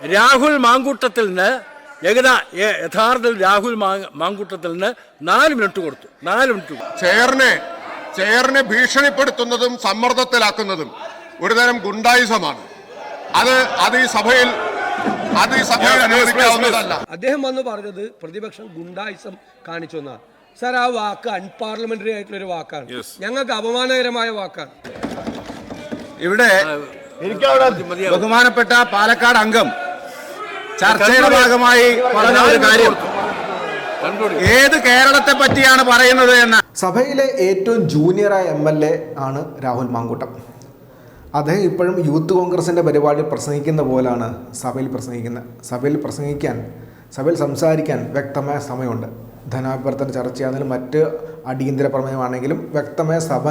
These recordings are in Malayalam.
രാഹുൽ മാങ്കൂട്ടത്തിൽ നിന്ന് ഏകദാ യഥാർത്ഥത്തിൽ രാഹുൽ മാങ്കൂട്ടത്തിൽ നിന്ന് നാല് മിനിറ്റ് കൊടുത്തു നാല് മിനിറ്റ്. ചെയറിനെ ചെയറിനെ ഭീഷണിപ്പെടുത്തുന്നതും സമ്മർദ്ദത്തിലാക്കുന്നതും ഒരുതരം ഗുണ്ടായുസമാണ് അത് അത് ഈ സഭയിൽ അത് ഈ സഭയിൽ അനുവദിക്കാവുന്നതല്ല അദ്ദേഹം വന്ന് പറഞ്ഞത് പ്രതിപക്ഷം ഗുണ്ടായുസം കാണിച്ചു എന്നാണ് സാർ ആ വാക്ക് അൺപാർലമെന്ററി ആയിട്ടുള്ള ഒരു വാക്കാണ് ഞങ്ങൾക്ക് അപമാനകരമായ വാക്കാണ് ഇവിടെ. ബഹുമാനപ്പെട്ട പാലക്കാട് അംഗം ചർച്ചയുടെ ഭാഗമായി പറഞ്ഞ ഒരു കാര്യം. ഏത് കേരളത്തെ പറ്റിയാണ് പറയുന്നത് എന്ന്. സഭയിലെ ഏറ്റവും ജൂനിയറായ എം എൽ എ ആണ് രാഹുൽ മാങ്കൂട്ടം. അദ്ദേഹം ഇപ്പോഴും യൂത്ത് കോൺഗ്രസിന്റെ പരിപാടി പ്രസംഗിക്കുന്ന പോലാണ് സഭയിൽ പ്രസംഗിക്കുന്നത് സഭയിൽ പ്രസംഗിക്കാൻ സഭയിൽ സംസാരിക്കാൻ വ്യക്തമായ സമയമുണ്ട്. ധനാഭ്യർത്ഥന ചർച്ചയാണെങ്കിലും മറ്റ് അടിയന്തര പ്രമേയമാണെങ്കിലും വ്യക്തമായ സഭ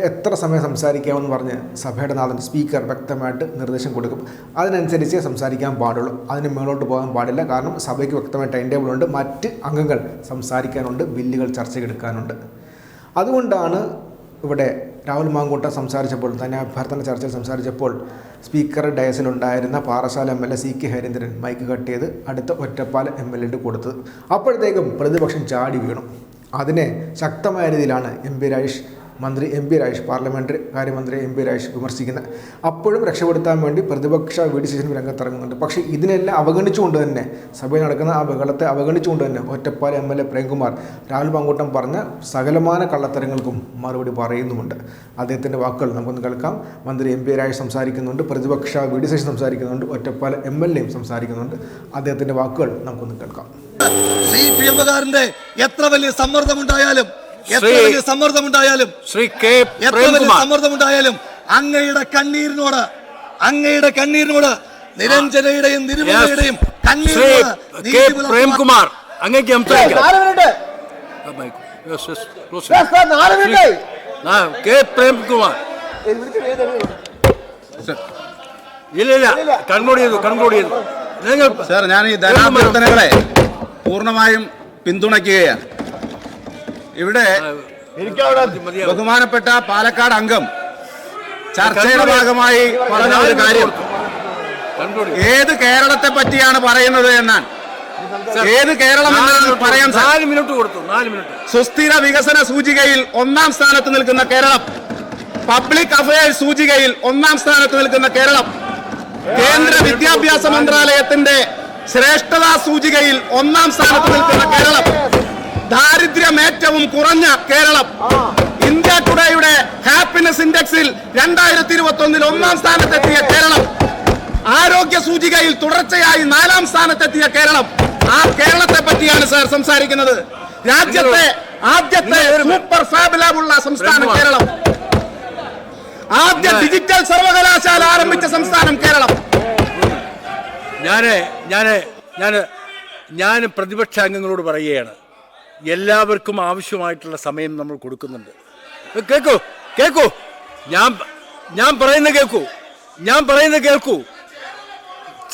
എത്ര സമയം സംസാരിക്കാമെന്ന് പറഞ്ഞ് സഭയുടെ നാഥൻ സ്പീക്കർ വ്യക്തമായിട്ട് നിർദ്ദേശം കൊടുക്കും. അതിനനുസരിച്ച് സംസാരിക്കാൻ പാടുള്ളൂ. അതിന് മേളോട്ട് പോകാൻ പാടില്ല. കാരണം സഭയ്ക്ക് വ്യക്തമായ ടൈം ടേബിൾ ഉണ്ട്. മറ്റ് അംഗങ്ങൾ സംസാരിക്കാനുണ്ട്. ബില്ലുകൾ ചർച്ചയ്ക്കെടുക്കാനുണ്ട് അതുകൊണ്ടാണ് ഇവിടെ രാഹുൽ മാങ്കൂട്ട സംസാരിച്ചപ്പോൾ തന്നെ അഭ്യർത്ഥന ചർച്ചയിൽ സംസാരിച്ചപ്പോൾ speaker ഡയസിലുണ്ടായിരുന്ന Parassala M L A C K Hareendran mike cut ചെയ്ത് അടുത്ത ഒറ്റപ്പാല എം എൽ എയുടെ കൊടുത്തത്. അപ്പോഴത്തേക്കും പ്രതിപക്ഷം ചാടി വീണു. അതിനെ ശക്തമായ രീതിയിലാണ് എം പി രാജേഷ് മന്ത്രി എം പി രാജേഷ് പാർലമെന്ററി കാര്യമന്ത്രി എം പി രാജേഷ് വിമർശിക്കുന്നത് അപ്പോഴും രക്ഷപ്പെടുത്താൻ വേണ്ടി പ്രതിപക്ഷ വി ഡി സതീശൻ രംഗത്തിറങ്ങുന്നുണ്ട്. പക്ഷേ ഇതിനെല്ലാം അവഗണിച്ചുകൊണ്ട് തന്നെ സഭയിൽ നടക്കുന്ന ആ ബഹളത്തെ അവഗണിച്ചുകൊണ്ട് തന്നെ Ottapalam M L A Premkumar Rahul Pankoottam പറഞ്ഞ സകലമാന കള്ളത്തരങ്ങൾക്കും മറുപടി പറയുന്നുമുണ്ട്. അദ്ദേഹത്തിന്റെ വാക്കുകൾ നമുക്കൊന്ന് കേൾക്കാം. മന്ത്രി എം പി രാജേഷ് സംസാരിക്കുന്നുണ്ട്. പ്രതിപക്ഷ വി ഡി ശേഷൻ സംസാരിക്കുന്നുണ്ട്. ഒറ്റപ്പാല എം എൽ എയും സംസാരിക്കുന്നുണ്ട്. അദ്ദേഹത്തിന്റെ വാക്കുകൾ നമുക്കൊന്ന് കേൾക്കാം. സി പി എത്ര വലിയ ശ്രീ- വലിയ സമ്മർദ്ദമുണ്ടായാലും ശ്രീ കെ സമ്മർദ്ദമുണ്ടായാലും അങ്ങയുടെ കണ്ണീരിനോട് അങ്ങയുടെ കണ്ണീരിനോട് നിരഞ്ജനയുടെയും നിരുപമയുടെയും കണ്ണീരിനോട് കെ പ്രേംകുമാർ അങ്ങേക്ക് സംസാരിക്കാം കെ പ്രേംകുമാർ. ഇല്ലില്ല കൺകൂടി ചെയ്തു കൺകൂടി ചെയ്തു. സാർ ഞാൻ ഈ ധനാഭ്യർത്ഥനകളെ പൂർണമായും പിന്തുണയ്ക്കുകയാണ്. ഇവിടെ. ബഹുമാനപ്പെട്ട പാലക്കാട് അംഗം ചർച്ചയുടെ ഭാഗമായി പറഞ്ഞ ഒരു കാര്യം. ഏത് കേരളത്തെ പറ്റിയാണ് പറയുന്നത് എന്നാണ്. ഏത് കേരളം എന്ന് പറയാൻ നാല് മിനിറ്റ് കൊടുത്തു നാല് മിനിറ്റ്. സുസ്ഥിര വികസന സൂചികയിൽ ഒന്നാം സ്ഥാനത്ത് നിൽക്കുന്ന കേരളം. പബ്ലിക് അഫയേഴ്സ് സൂചികയിൽ ഒന്നാം സ്ഥാനത്ത് നിൽക്കുന്ന കേരളം. കേന്ദ്ര വിദ്യാഭ്യാസ മന്ത്രാലയത്തിന്റെ ശ്രേഷ്ഠതാ സൂചികയിൽ ഒന്നാം സ്ഥാനത്ത് നിൽക്കുന്ന കേരളം. ദാരിദ്ര്യം ഏറ്റവും കുറഞ്ഞ കേരളം. ഇന്ത്യ ടുഡേയുടെ ഹാപ്പിനെസ് ഇൻഡെക്സിൽ രണ്ടായിരത്തി ഇരുപത്തി ഒന്നിൽ ഒന്നാം സ്ഥാനത്തെത്തിയ കേരളം. ആരോഗ്യ സൂചികയിൽ തുടർച്ചയായി നാലാം സ്ഥാനത്തെത്തിയ കേരളം. ആ കേരളത്തെ പറ്റിയാണ് സാർ സംസാരിക്കുന്നത്. രാജ്യത്തെ ആദ്യത്തെ സൂപ്പർ ഫാബിലാബുള്ള സംസ്ഥാനം കേരളം. ആദ്യ ഡിജിറ്റൽ സർവകലാശാല ആരംഭിച്ച സംസ്ഥാനം കേരളം. ഞാൻ ഞാൻ ഞാൻ ഞാൻ പ്രതിപക്ഷ അംഗങ്ങളോട് പറയുകയാണ്. എല്ലാവർക്കും ആവശ്യമായിട്ടുള്ള സമയം നമ്മൾ കൊടുക്കുന്നുണ്ട്. കേൾക്കൂ കേൾക്കൂ ഞാൻ ഞാൻ പറയുന്ന കേൾക്കൂ ഞാൻ പറയുന്ന കേൾക്കൂ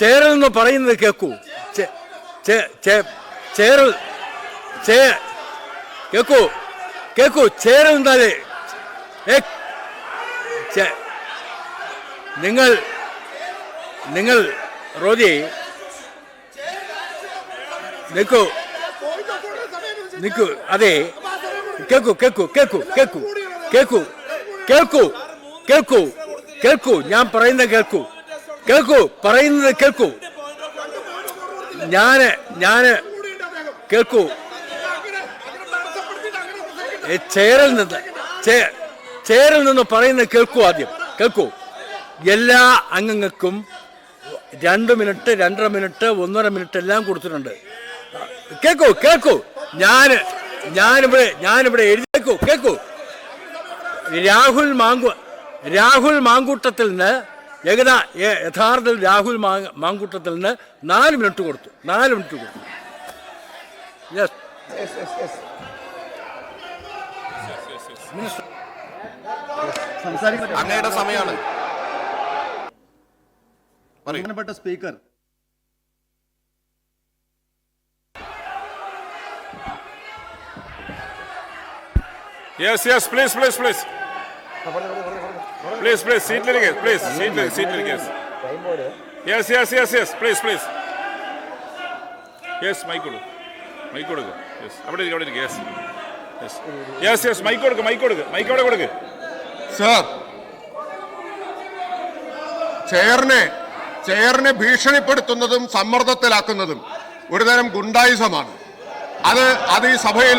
ചേരൽ എന്ന് പറയുന്നത് കേൾക്കൂ ചേരൽ ചേ കേൾക്കൂ കേൾക്കൂ ചേരൽ എന്നാലേ നിങ്ങൾ നിങ്ങൾ റോജി നിൽക്കൂ. നിൽക്കൂ അതെ. കേൾക്കൂ കേൾക്കൂ കേൾക്കൂ കേൾക്കൂ കേൾക്കൂ കേൾക്കൂ കേൾക്കൂ കേൾക്കൂ ഞാൻ പറയുന്നത് കേൾക്കൂ. കേൾക്കൂ പറയുന്നത് കേൾക്കൂ. ഞാൻ ഞാൻ കേൾക്കൂ. ചേരൽ നിന്ന് ചേരൽ നിന്ന് പറയുന്നത് കേൾക്കൂ ആദ്യം. കേൾക്കൂ. എല്ലാ അംഗങ്ങൾക്കും രണ്ട് മിനിറ്റ് രണ്ടര മിനിറ്റ് ഒന്നര മിനിറ്റ് എല്ലാം കൊടുത്തിട്ടുണ്ട്. കേൾക്കൂ കേൾക്കൂ ഞാൻ ഞാനിവിടെ ഞാനിവിടെ എഴുതിയേക്കൂ കേൾക്കൂ രാഹുൽ മാങ്കു രാഹുൽ മാങ്കൂട്ടത്തിൽ നിന്ന് ഏകദാ യഥാർത്ഥത്തിൽ രാഹുൽ മാങ്കൂട്ടത്തിൽ നിന്ന് നാല് മിനിറ്റ് കൊടുത്തു നാല് മിനിറ്റ് കൊടുത്തു. യെസ് അങ്ങയുടെ സമയമാണ്. ബഹുമാനപ്പെട്ട speaker Yes, yes, please, please, please. Please, please, സീറ്റിലിരിക്കുക പ്ലീസ് സീറ്റിൽ സീറ്റിലിരിക്കുക yes yes yes yes please please yes mike കൊടുക്ക്. മൈക്ക് കൊടുക്കുക യെസ് അവിടെ ഇരിക്കും അവിടെ ഇരിക്കും. Yes yes yes yes mike കൊടുക്കുക മൈക്ക് കൊടുക്കുക മൈക്ക് അവിടെ കൊടുക്ക്. സർ ചെയറിനെ ചെയറിനെ ഭീഷണിപ്പെടുത്തുന്നതും സമ്മർദ്ദത്തിലാക്കുന്നതും ഒരുതരം ഗുണ്ടായുസമാണ് അത് അത് ഈ സഭയിൽ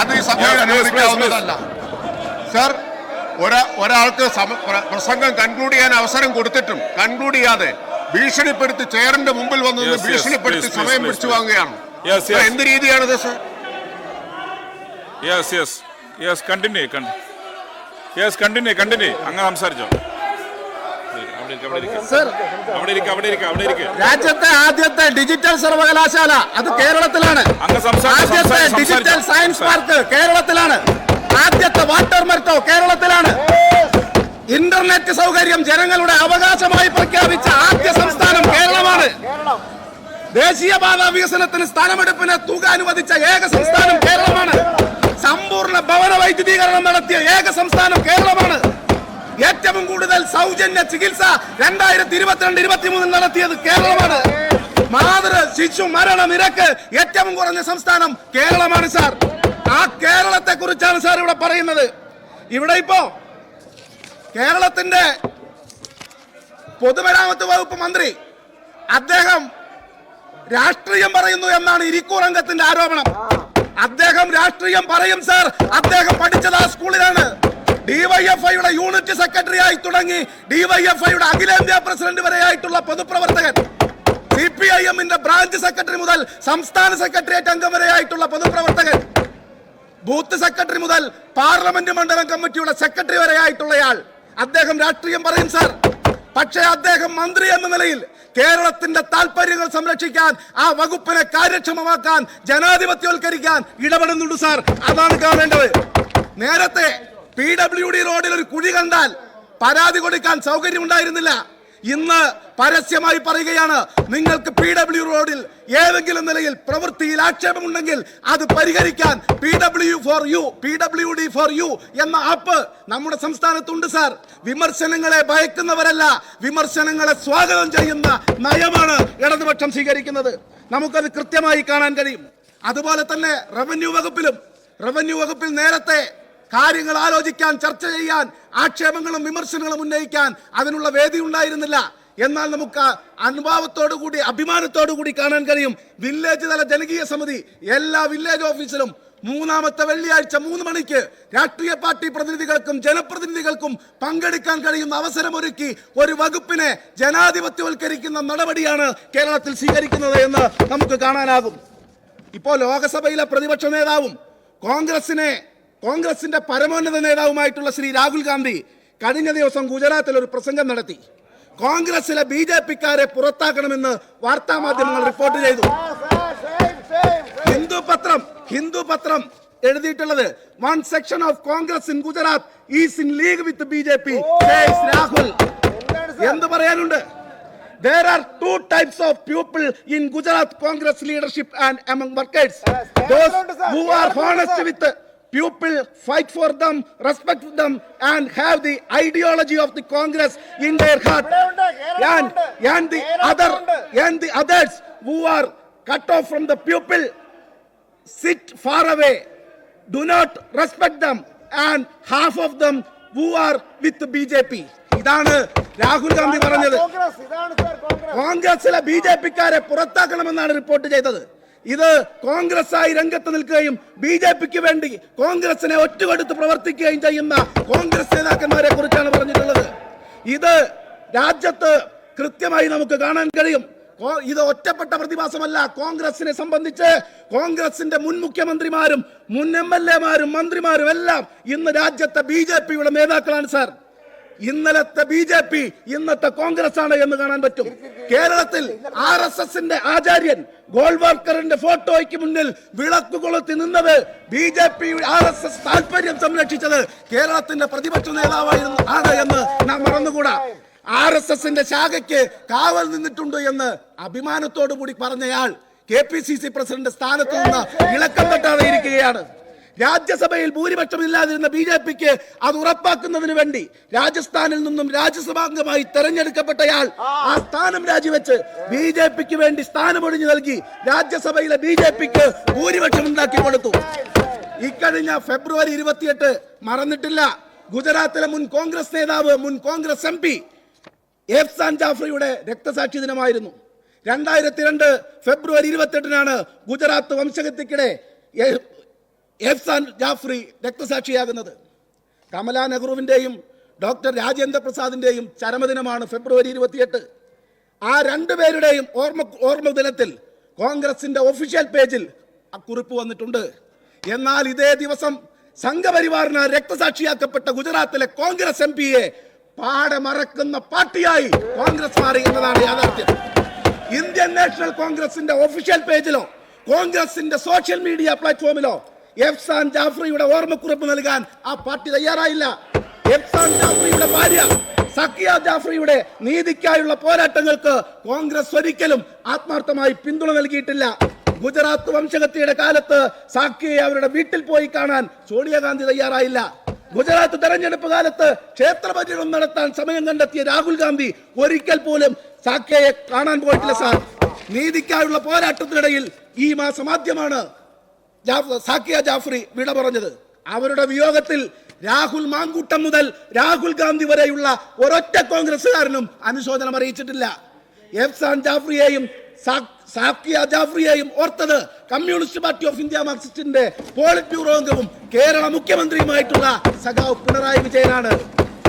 അത് ഈ സഭയിൽ അനുവദിക്കാവുന്നതല്ല. സർ ഒരാ ഒരാൾക്ക് പ്രസംഗം കൺക്ലൂഡ് ചെയ്യാൻ അവസരം കൊടുത്തിട്ടും കൺക്ലൂഡ് ചെയ്യാതെ ഭീഷണിപ്പെടുത്തി ചെയറിന്റെ മുമ്പിൽ വന്ന് ഭീഷണിപ്പെടുത്തി സമയം പിടിച്ചു വാങ്ങുകയാണ്. എന്ത് രീതിയാണിത് sir yes yes yes continue continue yes continue continue അങ്ങ് സംസാരിച്ചോ. രാജ്യത്തെ ആദ്യത്തെ ഡിജിറ്റൽ സർവകലാശാല അത് കേരളത്തിലാണ്. ആദ്യത്തെ ഡിജിറ്റൽ സയൻസ് പാർക്ക് കേരളത്തിലാണ്. ആദ്യത്തെ വാട്ടർ മെർട്ടോ കേരളത്തിലാണ്. ഇന്റർനെറ്റ് സൗകര്യം ജനങ്ങളുടെ അവകാശമായി പ്രഖ്യാപിച്ച ആദ്യ സംസ്ഥാനം കേരളമാണ്. ദേശീയപാത വികസനത്തിന് സ്ഥലമെടുപ്പിന് തുക അനുവദിച്ച ഏക സംസ്ഥാനം കേരളമാണ്. സമ്പൂർണ ഭവന വൈദ്യുതീകരണം നടത്തിയ ഏക സംസ്ഥാനം കേരളമാണ്. ഏറ്റവും കൂടുതൽ സൗജന്യ ചികിത്സ രണ്ടായിരത്തി ഇരുപത്തിരണ്ട് ഇരുപത്തിമൂന്നിൽ നടത്തിയത് കേരളമാണ്. മാതൃ ശിശു മരണ നിരക്ക് ഏറ്റവും കുറഞ്ഞ സംസ്ഥാനം കേരളമാണ് സാർ. ആ കേരളത്തെ കുറിച്ചാണ് സാർ ഇവിടെ പറയുന്നത്. ഇവിടെ ഇപ്പോ കേരളത്തിന്റെ പൊതുമരാമത്ത് വകുപ്പ് മന്ത്രി അദ്ദേഹം രാഷ്ട്രീയം പറയുന്നു എന്നാണ് ഇരിക്കൂർ അംഗത്തിന്റെ ആരോപണം. അദ്ദേഹം രാഷ്ട്രീയം പറയും സാർ. അദ്ദേഹം പഠിച്ചത് ആ സ്കൂളിലാണ്. ഡിവൈഎഫ്ഐയുടെ യൂണിറ്റ് സെക്രട്ടറി ആയി തുടങ്ങി ഡിവൈഎഫ്ഐയുടെ അഖിലേന്ത്യാ പ്രസിഡന്റ് വരെയായിട്ടുള്ള പൊതുപ്രവർത്തകൻ. സി പി ഐ എമ്മിന്റെ ബ്രാഞ്ച് സെക്രട്ടറി മുതൽ സംസ്ഥാന സെക്രട്ടേറിയറ്റ് അംഗം വരെയായിട്ടുള്ള പൊതുപ്രവർത്തകൻ. ബൂത്ത് സെക്രട്ടറി മുതൽ പാർലമെന്റ് മണ്ഡലം കമ്മിറ്റിയുടെ സെക്രട്ടറി വരെയായിട്ടുള്ളയാൾ അദ്ദേഹം രാഷ്ട്രീയം പറയും സാർ. പക്ഷേ അദ്ദേഹം മന്ത്രി എന്ന നിലയിൽ കേരളത്തിന്റെ താല്പര്യങ്ങൾ സംരക്ഷിക്കാൻ ആ വകുപ്പിനെ കാര്യക്ഷമമാക്കാൻ ജനാധിപത്യവൽക്കരിക്കാൻ ഇടപെടുന്നുണ്ട് സാർ. അതാണ് കാണേണ്ടത് നേരത്തെ പി ഡബ്ല്യു ഡി റോഡിൽ ഒരു കുഴി കണ്ടാൽ പരാതി കൊടുക്കാൻ സൗകര്യം ഉണ്ടായിരുന്നില്ല ഇന്ന് പരസ്യമായി പറയുകയാണ് നിങ്ങൾക്ക് പി ഡബ്ല്യു റോഡിൽ ഏതെങ്കിലും നിലയിൽ പ്രവൃത്തിയിൽ ആക്ഷേപമുണ്ടെങ്കിൽ അത് പരിഹരിക്കാൻ P W four U P W D four U എന്ന ആപ്പ് നമ്മുടെ സംസ്ഥാനത്തുണ്ട് സാർ. വിമർശനങ്ങളെ ഭയക്കുന്നവരല്ല വിമർശനങ്ങളെ സ്വാഗതം ചെയ്യുന്ന നയമാണ് ഇടതുപക്ഷം സ്വീകരിക്കുന്നത്. നമുക്കത് കൃത്യമായി കാണാൻ കഴിയും. അതുപോലെ തന്നെ റവന്യൂ വകുപ്പിലും റവന്യൂ വകുപ്പിൽ നേരത്തെ കാര്യങ്ങൾ ആലോചിക്കാൻ ചർച്ച ചെയ്യാൻ ആക്ഷേപങ്ങളും വിമർശനങ്ങളും ഉന്നയിക്കാൻ അതിനുള്ള വേദി ഉണ്ടായിരുന്നില്ല. എന്നാൽ നമുക്ക് അനുഭാവത്തോടു കൂടി അഭിമാനത്തോടു കൂടി കാണാൻ കഴിയും. വില്ലേജ് തല ജനകീയ സമിതി എല്ലാ വില്ലേജ് ഓഫീസിലും മൂന്നാമത്തെ വെള്ളിയാഴ്ച മൂന്ന് മണിക്ക് രാഷ്ട്രീയ പാർട്ടി പ്രതിനിധികൾക്കും ജനപ്രതിനിധികൾക്കും പങ്കെടുക്കാൻ കഴിയുന്ന അവസരമൊരുക്കി ഒരു വകുപ്പിനെ ജനാധിപത്യവൽക്കരിക്കുന്ന നടപടിയാണ് കേരളത്തിൽ സ്വീകരിക്കുന്നത് എന്ന് നമുക്ക് കാണാനാകും. ഇപ്പോൾ ലോകസഭയിലെ പ്രതിപക്ഷ നേതാവും കോൺഗ്രസിനെ കോൺഗ്രസിന്റെ പരമോന്നത നേതാവുമായിട്ടുള്ള ശ്രീ രാഹുൽ ഗാന്ധി കഴിഞ്ഞ ദിവസം ഗുജറാത്തിൽ ഒരു പ്രസംഗം നടത്തി. കോൺഗ്രസിലെ ബി ജെ പിക്കാരെ പുറത്താക്കണമെന്ന് വാർത്താ മാധ്യമങ്ങൾ റിപ്പോർട്ട് ചെയ്തു. ഹിന്ദു പത്രം ഹിന്ദു പത്രം എഴുതിയിട്ടുള്ളത് one section of Congress in Gujarat is in league with B J P. Rahul. എന്ത് പറയാനുണ്ട്? There are two types of people in Gujarat Congress leadership and among workers. Those who are honest with the people, fight for them, respect them, and have the ideology of the Congress in their heart. And, and the other and the others who are cut off from the people sit far away, do not respect them, and half of them who are with the BJP. ഇതാണ് രാഹുൽ ഗാന്ധി പറഞ്ഞത് കോൺഗ്രസിലെ ബി ജെ പിക്കാരെ പുറത്താക്കണമെന്നാണ് റിപ്പോർട്ട് ചെയ്തത് ഇത് കോൺഗ്രസ് ആയി രംഗത്ത് നിൽക്കുകയും ബി ജെ പിക്ക് വേണ്ടി കോൺഗ്രസിനെ ഒറ്റുകൊടുത്ത് പ്രവർത്തിക്കുകയും ചെയ്യുന്ന കോൺഗ്രസ് നേതാക്കന്മാരെ കുറിച്ചാണ് പറഞ്ഞിട്ടുള്ളത്. ഇത് രാജ്യത്ത് കൃത്യമായി നമുക്ക് കാണാൻ കഴിയും. ഇത് ഒറ്റപ്പെട്ട പ്രതിഭാസമല്ല. കോൺഗ്രസിനെ സംബന്ധിച്ച് കോൺഗ്രസിന്റെ മുൻ മുഖ്യമന്ത്രിമാരും മുൻ എം എൽ എമാരും മന്ത്രിമാരും എല്ലാം ഇന്ന് രാജ്യത്തെ ബി ജെ പിയുടെ നേതാക്കളാണ് സാർ. ഇന്നലത്തെ ബി ജെ പി ഇന്നത്തെ കോൺഗ്രസ് ആണ് എന്ന് കാണാൻ പറ്റും. കേരളത്തിൽ ആർ എസ് എസിന്റെ ആചാര്യൻ ഗോൾവർക്കറിന്റെ ഫോട്ടോയ്ക്ക് മുന്നിൽ വിളക്ക് കൊളുത്തി നിന്നത് B J P R S S താല്പര്യം സംരക്ഷിച്ചത് കേരളത്തിന്റെ പ്രതിപക്ഷ നേതാവായിരുന്നു ആണ് എന്ന് നാം മറന്നുകൂടാ. ആർ എസ് എസിന്റെ ശാഖയ്ക്ക് കാവൽ നിന്നിട്ടുണ്ട് എന്ന് അഭിമാനത്തോടു കൂടി പറഞ്ഞയാൾ K P C C president സ്ഥാനത്ത് നിന്ന് ഇളക്കം തട്ടാതെ ഇരിക്കുകയാണ്. രാജ്യസഭയിൽ ഭൂരിപക്ഷമില്ലാതിരുന്ന ബി ജെ പിക്ക് അത് ഉറപ്പാക്കുന്നതിന് വേണ്ടി രാജസ്ഥാനിൽ നിന്നും രാജ്യസഭാംഗമായി തെരഞ്ഞെടുക്കപ്പെട്ടയാൾ ആ. സ്ഥാനം രാജിവെച്ച് ബി ജെ പിക്ക് വേണ്ടി സ്ഥാനമൊഴിഞ്ഞു നൽകി രാജ്യസഭയിലെ ബി ജെ പിക്ക് ഭൂരിപക്ഷം ഉണ്ടാക്കി കൊടുത്തു. ഇക്കഴിഞ്ഞ ഫെബ്രുവരി ഇരുപത്തിയെട്ട് മറന്നിട്ടില്ല. ഗുജറാത്തിലെ മുൻ കോൺഗ്രസ് നേതാവ് മുൻ കോൺഗ്രസ് എം പി എഫ്സാൻ ജാഫ്രിയുടെ രക്തസാക്ഷി ദിനമായിരുന്നു. രണ്ടായിരത്തി രണ്ട് ഫെബ്രുവരി ഇരുപത്തെട്ടിനാണ് ഗുജറാത്ത് വംശഗതിക്കിടെ എ- എഫ്സാൻ ജാഫ്രി രക്തസാക്ഷിയാകുന്നത്. കമലാ നെഹ്റുവിന്റെയും ഡോക്ടർ രാജേന്ദ്ര പ്രസാദിന്റെയും ചരമദിനമാണ് ഫെബ്രുവരി ഇരുപത്തിയെട്ട്. ആ രണ്ടുപേരുടെയും ഓർമ്മ ഓർമ്മ ദിനത്തിൽ കോൺഗ്രസിന്റെ ഒഫീഷ്യൽ പേജിൽ ആ കുറിപ്പ് വന്നിട്ടുണ്ട്. എന്നാൽ ഇതേ ദിവസം സംഘപരിവാറിന് രക്തസാക്ഷിയാക്കപ്പെട്ട ഗുജറാത്തിലെ കോൺഗ്രസ് എം പിയെ പാടെ മറക്കുന്ന പാർട്ടിയായി കോൺഗ്രസ് മാറി എന്നതാണ് യാഥാർത്ഥ്യം. ഇന്ത്യൻ നാഷണൽ കോൺഗ്രസിന്റെ ഒഫീഷ്യൽ പേജിലോ കോൺഗ്രസിന്റെ സോഷ്യൽ മീഡിയ പ്ലാറ്റ്ഫോമിലോ എഫ്സാൻ ജാഫ്രിയുടെ ഓർമ്മക്കുറിപ്പ് നൽകാൻ ആ പാർട്ടി തയ്യാറായില്ല. എഫ്സാൻ ജാഫ്രിയുടെ ഭാര്യ സക്കിയ ജാഫ്രിയുടെ നീതിക്കായുള്ള പോരാട്ടങ്ങൾക്ക് കോൺഗ്രസ് ഒരിക്കലും ആത്മാർത്ഥമായി പിന്തുണ നൽകിയിട്ടില്ല. ഗുജറാത്ത് വംശഗതിയുടെ കാലത്ത് സാക്കിയെ അവരുടെ വീട്ടിൽ പോയി കാണാൻ സോണിയാഗാന്ധി തയ്യാറായില്ല. ഗുജറാത്ത് തെരഞ്ഞെടുപ്പ് കാലത്ത് ക്ഷേത്ര പര്യടനം നടത്താൻ സമയം കണ്ടെത്തിയ രാഹുൽ ഗാന്ധി ഒരിക്കൽ പോലും സാക്കയെ കാണാൻ പോയിട്ടില്ല സാർ. നീതിക്കായുള്ള പോരാട്ടത്തിനിടയിൽ ഈ മാസം ആദ്യമാണ് സാക്കിയ ജാഫ്രി വിട പറഞ്ഞത്. അവരുടെ വിയോഗത്തിൽ രാഹുൽ മാങ്കൂട്ടം മുതൽ രാഹുൽ ഗാന്ധി വരെയുള്ള ഒരൊറ്റ കോൺഗ്രസ്സുകാരനും അനുശോചനം അറിയിച്ചിട്ടില്ല. എഫ്സാൻ ജാഫ്രിയെയും സാക്കിയ ജാഫ്രിയെയും ഓർത്തത് കമ്മ്യൂണിസ്റ്റ് പാർട്ടി ഓഫ് ഇന്ത്യ മാർക്സിസ്റ്റിന്റെ പോളിറ്റ് ബ്യൂറോ അംഗവും കേരള മുഖ്യമന്ത്രിയുമായിട്ടുള്ള സഖാവ് പിണറായി വിജയനാണ്.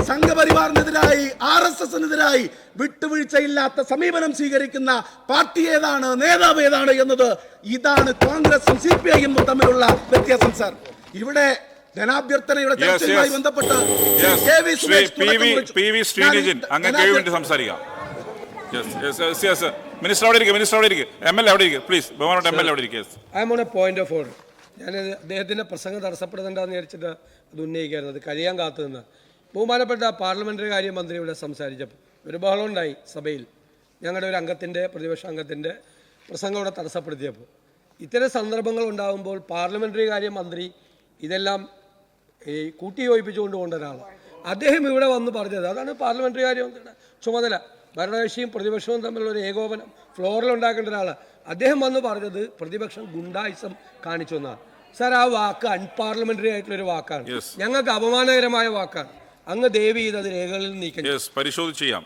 സംഘപരിവാറിനെതിരായി ആർ എസ് എസിനെതിരായി വിട്ടുവീഴ്ചയില്ലാത്ത സമീപനം സ്വീകരിക്കുന്ന പാർട്ടി ഏതാണ് നേതാവ് ഏതാണ് എന്നത് ഇതാണ് കോൺഗ്രസും സി പി ഐയും തമ്മിലുള്ള വ്യത്യാസം സാർ. ഇവിടെ ധനാഭ്യർത്ഥനയുടെ ചർച്ചയുമായി. ബന്ധപ്പെട്ട് മിനിസ്റ്റർ അവിടെ മിനിസ്റ്റർ അവിടെ ഇരിക്കുക എം എൽ എ അവിടെ പ്ലീസ് ബഹുമാനോട്ട് എം എൽ എ അവിടെ I am on a point of order ഞാൻ അദ്ദേഹത്തിന്റെ പ്രസംഗം തടസ്സപ്പെടുന്നുണ്ടെന്ന് വിചാരിച്ചിട്ട് അത് ഉന്നയിക്കായിരുന്നു. അത് കഴിയാൻ കാത്തു നിന്ന് ബഹുമാനപ്പെട്ട പാർലമെന്ററി കാര്യ മന്ത്രി ഇവിടെ സംസാരിച്ചപ്പോൾ ഒരു ബഹളം ഉണ്ടായി സഭയിൽ. ഞങ്ങളുടെ ഒരു അംഗത്തിന്റെ പ്രതിപക്ഷ അംഗത്തിന്റെ പ്രസംഗം ഇവിടെ തടസ്സപ്പെടുത്തിയപ്പോൾ ഇത്തരം സന്ദർഭങ്ങൾ ഉണ്ടാകുമ്പോൾ പാർലമെന്ററി കാര്യ മന്ത്രി ഇതെല്ലാം ഈ കൂട്ടി യോജിപ്പിച്ചുകൊണ്ട് പോകേണ്ട ഒരാളാണ് അദ്ദേഹം ഇവിടെ വന്ന് പറഞ്ഞത് അതാണ് പാർലമെന്ററി കാര്യമന്ത്രിയുടെ ചുമതല. ഭരണകക്ഷിയും പ്രതിപക്ഷവും തമ്മിലുള്ള ഒരു ഏകോപനം ഫ്ലോറിൽ ഉണ്ടാക്കേണ്ട ഒരാൾ അദ്ദേഹം വന്ന് പറഞ്ഞത് പ്രതിപക്ഷം ഗുണ്ടായിസം കാണിച്ചു എന്നാണ്. സാർ ആ വാക്ക് അൺപാർലമെന്ററി ആയിട്ടുള്ള ഒരു വാക്കാണ്. ഞങ്ങൾക്ക് അപമാനകരമായ വാക്കാണ്. അങ്ങ് ദേവി ചെയ്ത് അത് രേഖകളിൽ നീക്കം. യെസ് പരിശോധിച്ച് ചെയ്യാം